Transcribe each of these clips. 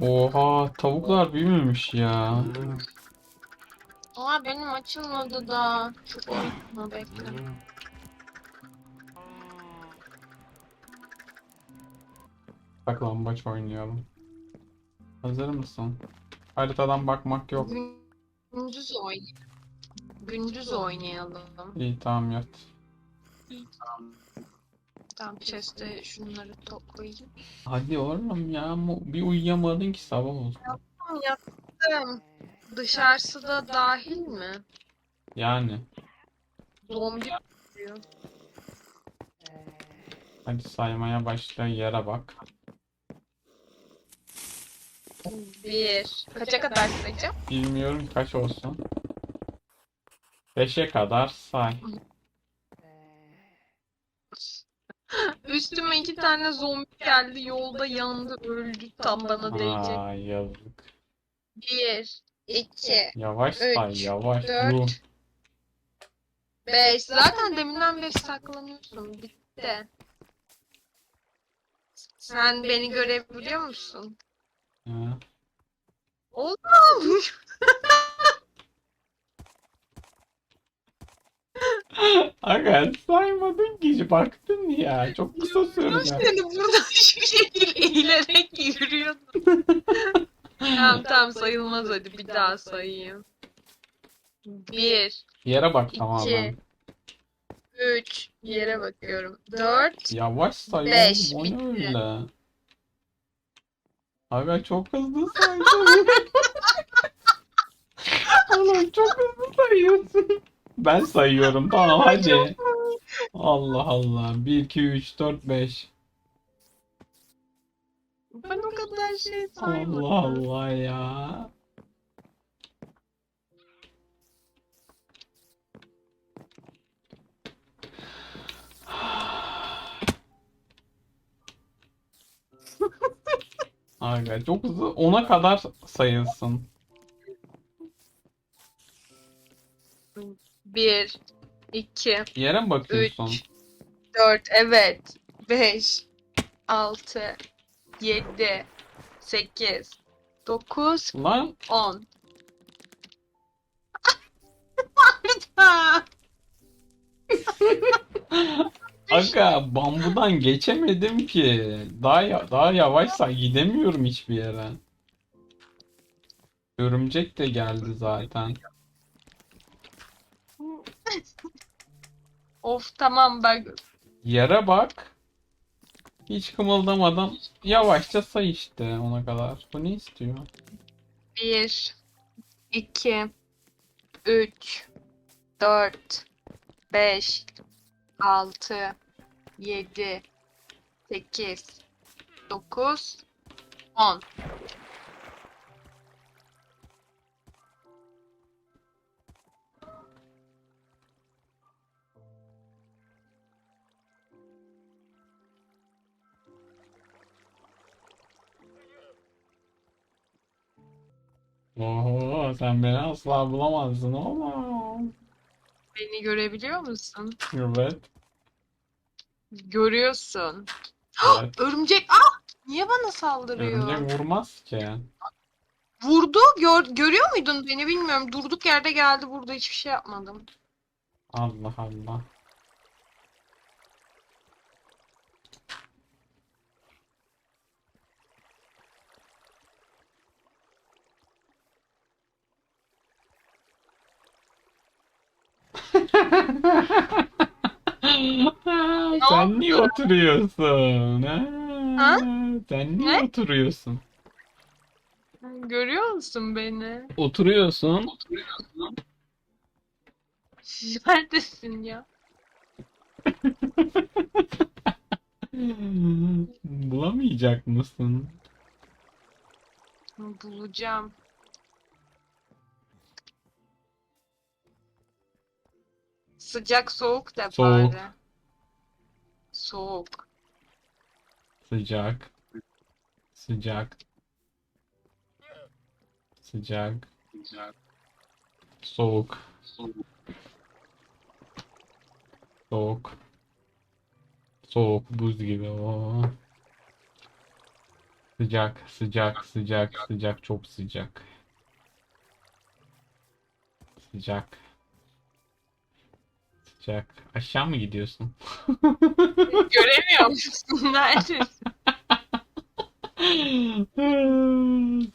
Oha tavuklar büyümemiş ya. Aa benim açılmadı da. Çok unutma bekle. Saklambaç oynayalım. Hazır mısın? Haritadan bakmak yok. Gündüz oynayalım. Gündüz oynayalım. İyi tamam yat. Tamam chest'e şunları toplayayım. Hadi oğlum ya bir uyuyamadın ki sabah olsun. Tamam yattım. Dışarısı da dahil mi? Yani. Zombi diyor. Hadi saymaya başla yere bak. Bir. Kaça kadar sayacağım? Bilmiyorum kaç olsun. 5'e kadar say. İki tane zombi geldi. Yolda yandı. Öldü. Tam bana değecek. Aa yazık. Bir. iki, Yavaş say Üç, yavaş. dört. Yuh. Beş. Zaten deminden beri saklanıyorsun. Bitti. Sen beni görebiliyor musun? Ha. Oğlum. Aga saymadın ki baktın ya. Çok kısa sürdü. Seni burada şu şekilde eğilerek yürüyordun. tamam tamam sayılmaz hadi bir daha sayayım. Bir, Yere bak İki. tamamen. üç, yere bakıyorum. Dört, Yavaş say Beş. O ne bitti. öyle? Aga çok hızlı saydın. Oğlum çok hızlı sayıyorsun. Ben sayıyorum tamam hadi. Allah Allah. 1, 2, 3, 4, 5. ben o kadar şey saymadım. Allah Allah ya. Aga çok hızlı. 10'a kadar sayılsın. Bir, iki, Yere mi bakıyorsun? Üç. dört, evet. Beş, altı, yedi, sekiz, dokuz, Lan on. aga bambudan geçemedim ki. Daha ya- daha yavaşsa gidemiyorum hiçbir yere. Örümcek de geldi zaten. Of tamam bak. Yere bak. Hiç kımıldamadan yavaşça say işte ona kadar. Bu ne istiyor? Bir, iki, üç, dört, beş, altı, yedi, sekiz, dokuz, on. Oho sen beni asla bulamazsın oğlum. Beni görebiliyor musun? Evet. Görüyorsun. evet. Örümcek, ah! Niye bana saldırıyor? Örümcek vurmaz ki. Vurdu, gör, görüyor muydun beni bilmiyorum. Durduk yerde geldi burada hiçbir şey yapmadım. Allah Allah. Sen niye oturuyorsun? Ha? Ha? Sen niye Ne? oturuyorsun? Görüyor musun beni? Oturuyorsun. Neredesin ya? Bulamayacak mısın? Bulacağım. Sıcak soğuk da Soğuk. bari. Soğuk. Sıcak. Sıcak. Sıcak. Soğuk. Soğuk. Soğuk buz gibi o. Sıcak, sıcak, sıcak, sıcak, çok sıcak. Sıcak. Sıcak. Aşağı mı gidiyorsun? Göremiyor musun? Neredesin?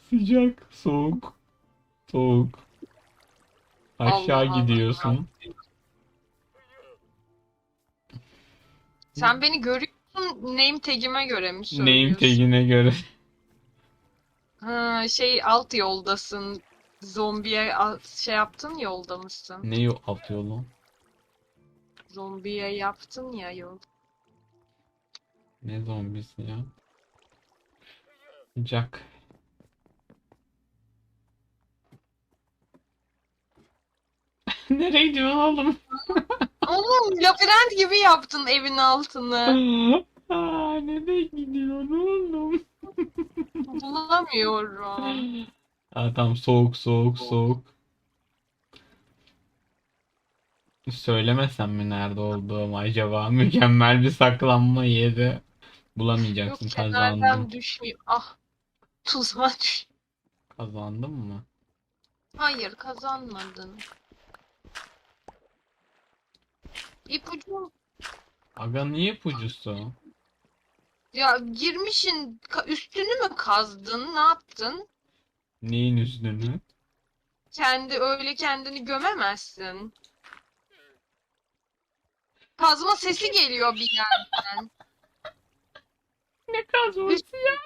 Sıcak, soğuk, soğuk. Aşağı Allah Allah. gidiyorsun. Sen beni görüyorsun. Name tag'ime göre mi Name söylüyorsun? tag'ine göre. Ha, şey alt yoldasın. Zombiye şey yaptın yolda mısın? Ne alt yolu? Zombiye yaptın ya yol. Ne zombisi ya? Sıcak. Nereye gidiyorsun oğlum? Oğlum labirent gibi yaptın evin altını. Aa, nereye gidiyorsun oğlum? Bulamıyorum. Aa, tamam soğuk soğuk soğuk. Söylemesem mi nerede olduğumu acaba? Mükemmel bir saklanma yeri. Yok Bulamayacaksın kenardan kazandın. düşmeyeyim. Ah. Tuzağa düş. Kazandın mı? Hayır kazanmadın. İpucu Aga niye ipucusu? ya girmişin ka- üstünü mü kazdın? Ne yaptın? Neyin üstünü? Kendi öyle kendini gömemezsin. Kazma sesi geliyor bir yerden. Ne kazması ya?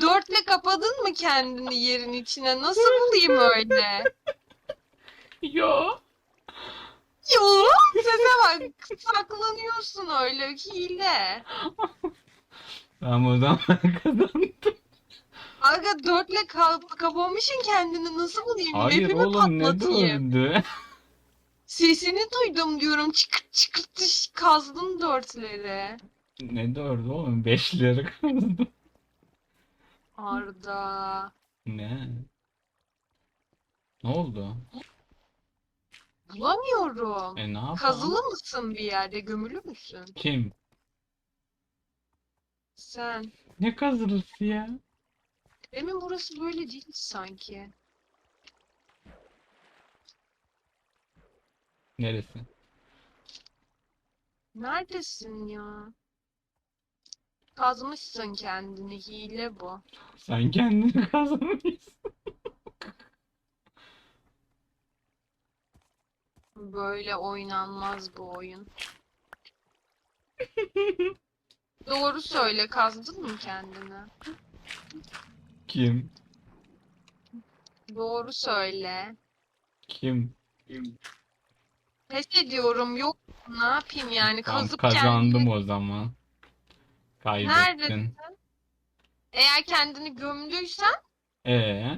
Dörtle kapadın mı kendini yerin içine? Nasıl bulayım öyle? Yo. Yo, sese bak. Saklanıyorsun öyle hile. O zaman kazandım. Aga dörtle kap kapamışsın kendini nasıl bulayım? Hayır Map'imi oğlum ne patlatayım. döndü? Sesini duydum diyorum. Çıkırt çıkırt kazdım dörtleri. Ne dördü oğlum? Beşleri kazdım. Arda. Ne? Ne oldu? Bulamıyorum. E ne yapalım? Kazılı mısın bir yerde? Gömülü müsün? Kim? Sen. Ne kazılısı ya? Demin burası böyle değil sanki. Neresi? Neredesin ya? Kazmışsın kendini. Hile bu. Sen kendini kazanmışsın. Böyle oynanmaz bu oyun. Doğru söyle. Kazdın mı kendini? Kim? Doğru söyle. Kim? Pes ediyorum. Yok. Ne yapayım yani? Tamam Kazıp kazandım kendini... o zaman. Kaybettin. Neredesin? Eğer kendini gömdüysen Ee?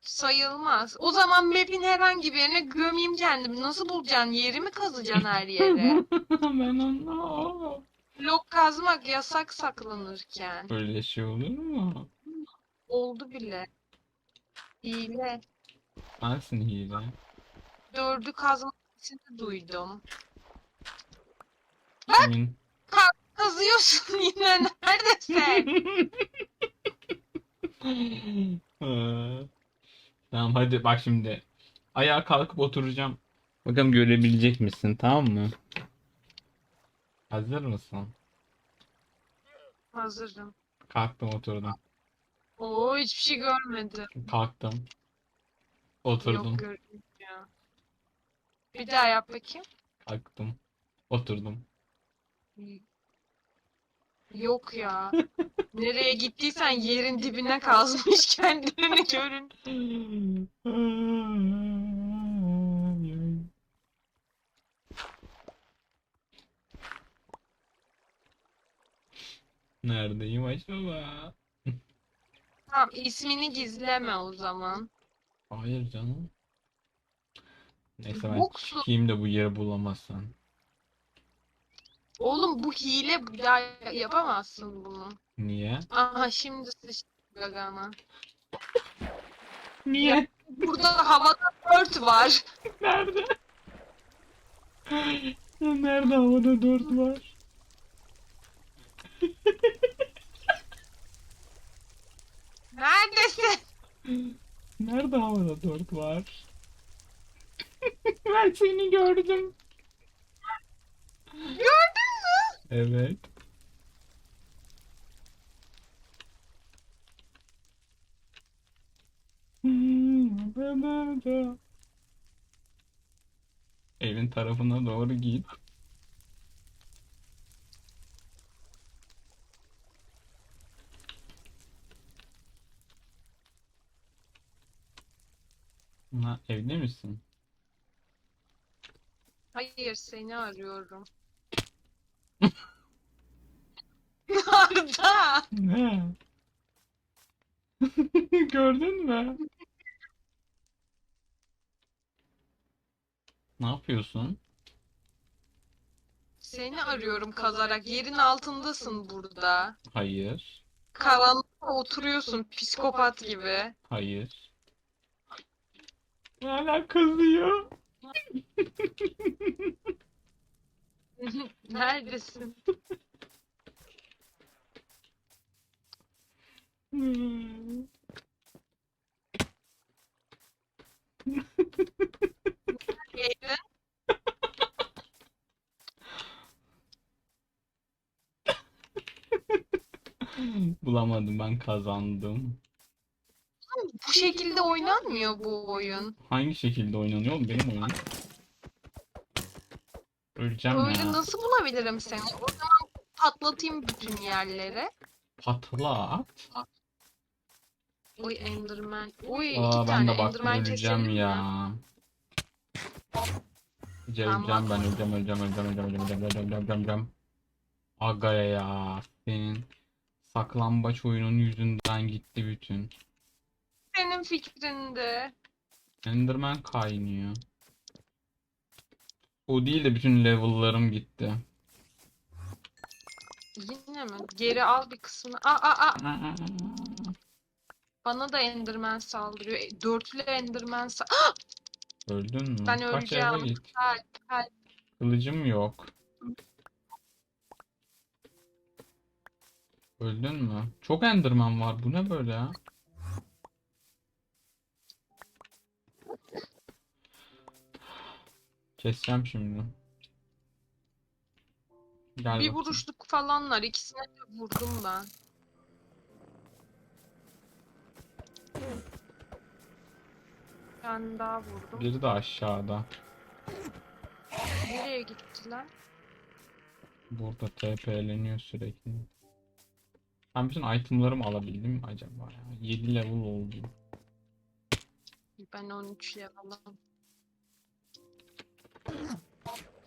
sayılmaz. O zaman map'in herhangi bir yerine gömeyim kendimi. Nasıl bulacaksın? Yeri mi kazacaksın her yere? ben anlamam. Blok kazmak yasak saklanırken. Öyle şey olur mu? Oldu bile. Hile. Sensin hile. Dördü kazma sesini duydum. Kimin? Kazıyorsun yine neredesin? Ee, Tamam hadi bak şimdi. Ayağa kalkıp oturacağım. Bakalım görebilecek misin tamam mı? Hazır mısın? Hazırım. Kalktım oturdum. Oo hiçbir şey görmedim. Kalktım. Oturdum. Yok gördüm. Bir daha yap bakayım. Kalktım. Oturdum. Yok ya. Nereye gittiysen yerin dibine kazmış kendini görün. Neredeyim acaba? Tamam ismini gizleme o zaman. Hayır canım. Neyse ben Boksu. çıkayım da bu yeri bulamazsan. Oğlum bu hile bir daha yapamazsın bunu. Niye? Aha şimdi sıçtı gagana. Niye? Burada havada dört var. Nerede? Ya Nerede havada dört var? Neredesin? Nerede havada dört var? ben seni gördüm. Gördün mü? Evet. Evin tarafına doğru git. Ha, evde misin? Hayır seni arıyorum. Arda. Ne? Gördün mü? Ne yapıyorsun? Seni arıyorum kazarak. Yerin altındasın burada. Hayır. Karanlıkta oturuyorsun psikopat gibi. Hayır. Hala kızıyor. Neredesin? Hmm. Bulamadım ben kazandım. Bu şekilde oynanmıyor bu oyun. Hangi şekilde oynanıyor oğlum benim oyunum? Öleceğim Öyle ya. nasıl bulabilirim seni? O zaman patlatayım bütün yerleri. Patla at. Oy Enderman. Oy Aa iki ben tane de bak Enderman öleceğim keselim mi? ya. İyice Tamam. öleceğim ben öleceğim öleceğim öleceğim öleceğim öleceğim öleceğim öleceğim öleceğim öleceğim. Aga ya senin saklambaç oyunun yüzünden gitti bütün. Senin fikrinde. Enderman kaynıyor. O değil de bütün level'larım gitti. Yine mi? Geri al bir kısmını. Aa aa aa. Bana da Enderman saldırıyor. E, Dörtlü Enderman sa Ah! Öldün mü? Ben Kaç eve öleceğim. git. Help, help. Kılıcım yok. Öldün mü? Çok Enderman var. Bu ne böyle ya? Keseceğim şimdi. Gel Bir bakayım. vuruşluk falanlar. İkisine de vurdum ben. Ben daha vurdum. Biri de aşağıda. Nereye gittiler? Burada TP'leniyor sürekli. Ben bütün itemlarımı alabildim mi acaba ya? 7 level oldum. Ben 13 level'ım.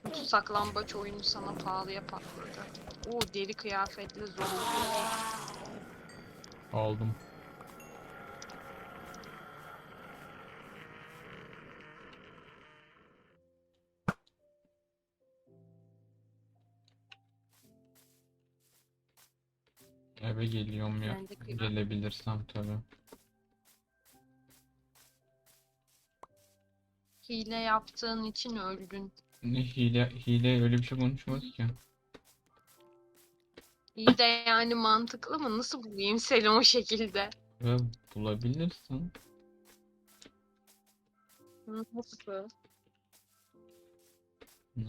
Bu saklambaç oyunu sana pahalıya patladı. Oo deri kıyafetli zombi. Aldım. Eve geliyorum ya. Gelebilirsem tabii. Hile yaptığın için öldün. Ne hile, hile öyle bir şey konuşmadı ki. İyi de yani mantıklı mı? Nasıl bulayım seni o şekilde? Ve bulabilirsin. Nasıl? Ne?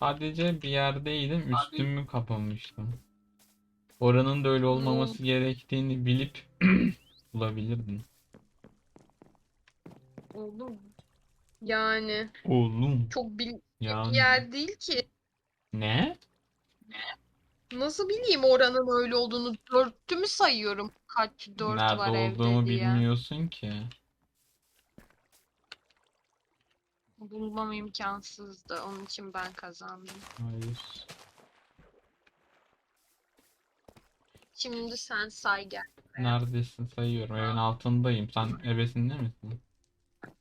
Sadece bir yerdeydim, üstümü kapamıştım. Oranın da öyle olmaması gerektiğini bilip bulabilirdin. Oğlum. Yani Oğlum. çok bil bir yer değil ki. ne? Nasıl bileyim oranın öyle olduğunu? Dörtlü mü sayıyorum? Kaç dört Nerede var olduğumu evde diye. bilmiyorsun ki. Bulmam imkansızdı. Onun için ben kazandım. Hayır. Şimdi sen say gel. Neredesin sayıyorum. Evin altındayım. Sen ebesinde misin?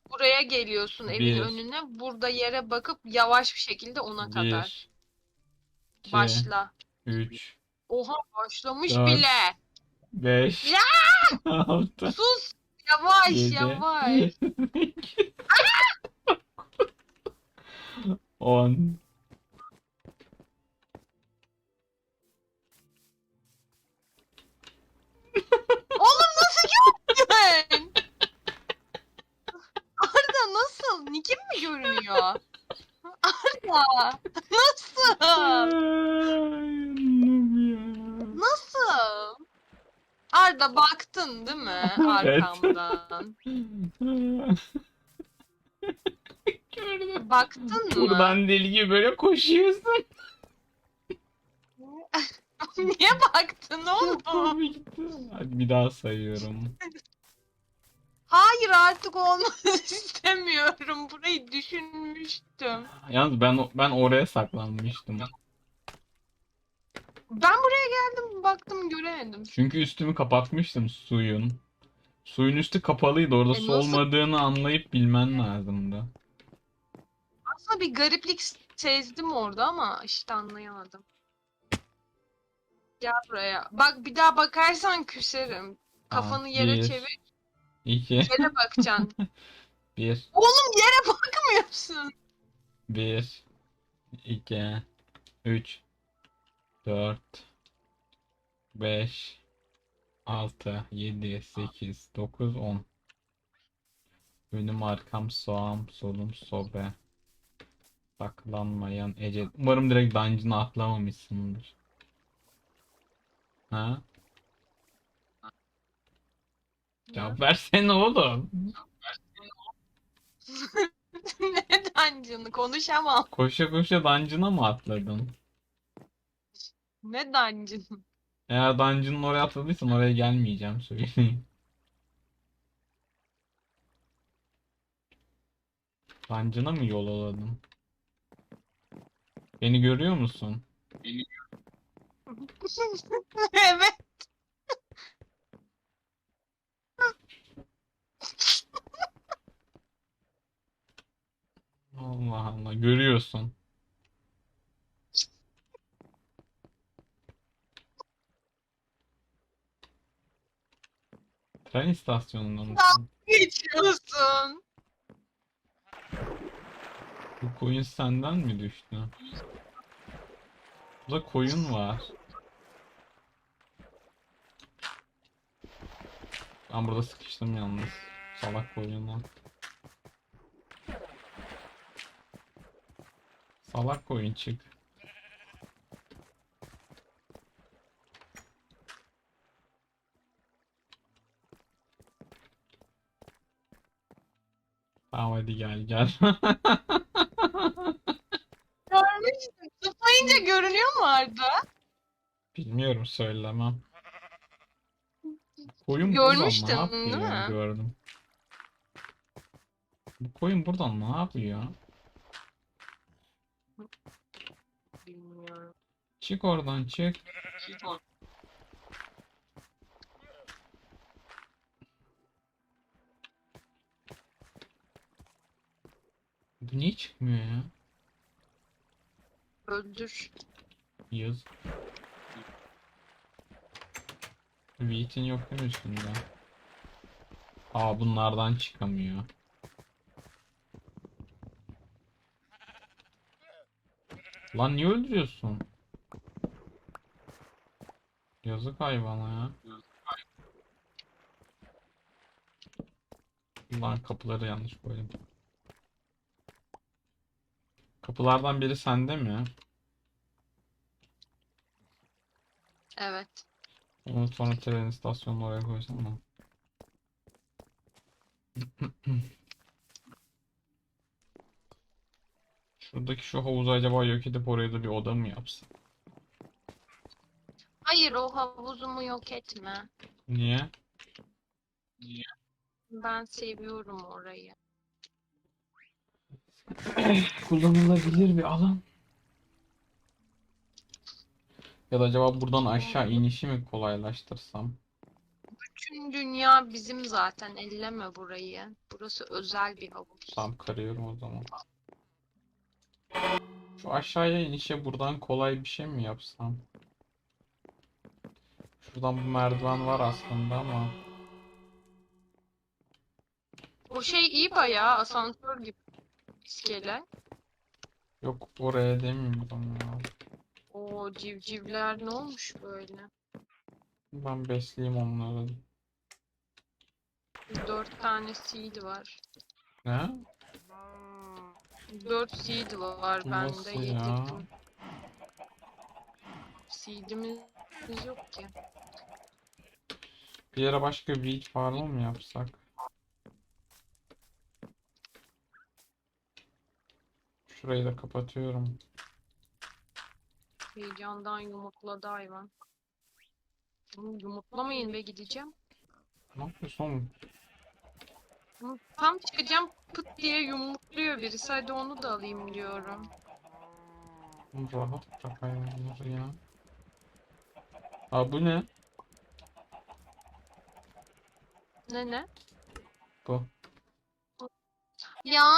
Buraya geliyorsun evin Bir. önüne. Burada yere bakıp yavaş bir şekilde ona kadar. 1 2 Başla. 3 Oha başlamış Dört. bile. 5 Ya! 6 Sus. Yavaş 7 yavaş. 10 baktın değil mi arkamdan? Gördüm. Baktın mı? Buradan deli gibi böyle koşuyorsun. Niye baktın oğlum? Komikti. Hadi bir daha sayıyorum. Hayır artık olmasını istemiyorum. Burayı düşünmüştüm. Yalnız ben ben oraya saklanmıştım. Ben buraya geldim baktım göremedim. Çünkü üstümü kapatmıştım suyun. Suyun üstü kapalıydı. Orada E su nasıl- olmadığını anlayıp bilmen lazımdı. Aslında bir gariplik sezdim orada ama işte anlayamadım. Gel buraya. Bak bir daha bakarsan küserim. Kafanı yere bir, çevir. İki, Yere bakacaksın. bir, Oğlum yere bakmıyorsun. bir, iki, üç, dört, beş, altı, yedi, sekiz, dokuz, on. Önüm arkam sağım solum sobe. Saklanmayan Ece. Umarım direkt dungeon'a atlamamışsındır. Ha? Cevap versene oğlum. Neden canı konuşamam. Koşa koşa dungeon'a mı atladın? Neden canım? Eğer dungeon'ın oraya atladıysan oraya gelmeyeceğim söyleyeyim. Dungeon'a mı yol aladın? Beni görüyor musun? evet. Allah Allah görüyorsun. Tren istasyonunda mısın? Geçiyorsun. Bu koyun senden mi düştü? Burada koyun var. Ben burada sıkıştım yalnız. Salak koyunla. Salak koyun çık. Tamam hadi gel gel. Görmüştüm. Zıplayınca görünüyor mu Arda? Bilmiyorum söylemem. Koyun buradan ne Görmüştün, yapıyor? değil mi? Gördüm. Bu koyun buradan ne yapıyor? Bilmiyorum. Çık oradan çık. Bu niye çıkmıyor ya? Öldür. Yaz. Wheat'in yok değil mi üstünde? Aa bunlardan çıkamıyor. Lan niye öldürüyorsun? Yazık hayvana ya. Lan kapıları yanlış koydum. Kapılardan biri sende mi? Evet. Onu sonra tren istasyonuna oraya koysana. Şuradaki şu havuzu acaba yok edip oraya da bir oda mı yapsam? Hayır o havuzumu yok etme. Niye? Ben seviyorum orayı. Kullanılabilir bir alan. Ya da acaba buradan aşağı inişi mi kolaylaştırsam? Bütün dünya bizim zaten. Elleme burayı. Burası özel bir havuz. Tam karıyorum o zaman. Şu aşağıya inişe buradan kolay bir şey mi yapsam? Şuradan bu merdiven var aslında ama. O şey iyi bayağı asansör gibi iskele. Yok oraya demiyorum ya. O civcivler ne olmuş böyle? Ben besleyeyim onları. Dört tane seed var. Ne? Dört seed var bende ya? yedirdim. Seed'imiz yok ki. Bir yere başka wheat farmı mı yapsak? Şurayı da kapatıyorum. Heyecandan yumurtladı hayvan. Oğlum Yumurtlamayın be gideceğim. Ne yapıyorsun oğlum? Tam çıkacağım pıt diye yumurtluyor birisi. Hadi onu da alayım diyorum. Oğlum Rahat bırak hayvanları ya. Aa bu ne? Ne ne? Bu. Ya